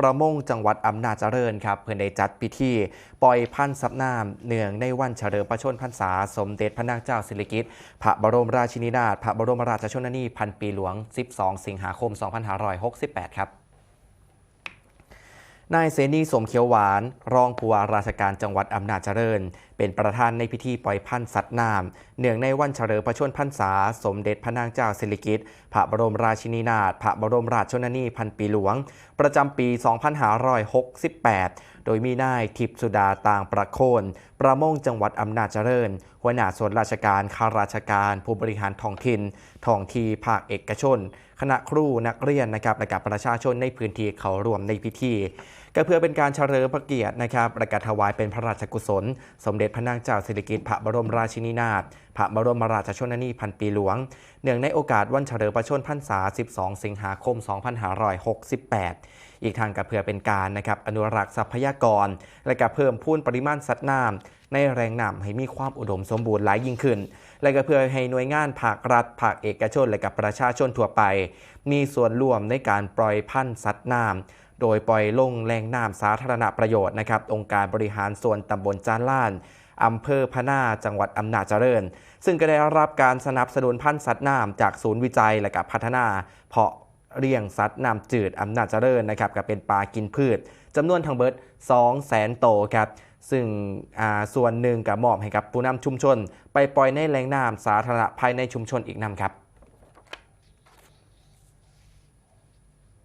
ประมงจังหวัดอำนาจเจริญครับเพื่อได้จัดพิธีปล่อยพันธุ์สับน้ำเนื่องในวันเฉลิมพระชนพรรษา สมเด็จพระนางเจ้าสิริกิติ์พระบรมราชินีนาถพระบรมราชชนนีพันปีหลวง 12 สิงหาคม 2568 ครับ นายเสนีสมเขียวหวาน รองผู้ว่าราชการจังหวัดอำนาจเจริญ เป็นประธานในพิธีปล่อยพันธุ์สัตว์น้ำเนื่องในวันเฉลิมพระชนพรรษา สมเด็จพระนางเจ้าสิริกิติ์พระบรมราชินีนาถพระบรมราชชนนีพันปีหลวง ประจำปี 2568 โดยมีนายทิพสุดาต่างประโคน ประมงจังหวัดอำนาจเจริญ หัวหน้าส่วนราชการข้าราชการผู้บริหารท้องถิ่นท้องที่ภาคเอกชน คณะครูนักเรียนนะครับและกับประชาชนในพื้นที่เขาร่วมในพิธี ก็เพื่อเป็นการเฉลิมพระเกียรตินะครับประกาศถวายเป็นพระราชกุศล สมเด็จพระนางเจ้าสิริกิติ์พระบรมราชินีนาถพระบรมราชชนนีพันปีหลวง เนื่องในโอกาสวันเฉลิมพระชนมพรรษา 12 สิงหาคม 2568 อีกทางก็เพื่อเป็นการนะครับอนุรักษ์ทรัพยากร และก็เพิ่มพูนปริมาณสัตว์น้ำ ในแรงน้ำให้มีความอุดมสมบูรณ์หลายยิ่งขึ้น และก็เพื่อให้หน่วยงานภาครัฐภาคเอกชน และกับประชาชนทั่วไป มีส่วนร่วมในการปล่อยพันธุ์สัตว์น้ำโดยปล่อยลงแรงน้ำสาธารณประโยชน์นะครับองค์การบริหารส่วนตำบลจานล้านอำเภอพะนาจังหวัดอำนาจเจริญ ซึ่งก็ได้รับการสนับสนุนพันธุ์สัตว์น้ำจากศูนย์วิจัยและกับพัฒนา เพาะเลี้ยงสัตว์น้ำจืดอำนาจเจริญนะครับก็เป็นปลากินพืชจำนวนทั้งเบิด2แสนโตวครับ ซึ่งส่วนหนึ่งกับมอบให้กับผู้นำชุมชน ไปปล่อยในแหล่งน้ำสาธารณะภายในชุมชนอีกนำครับ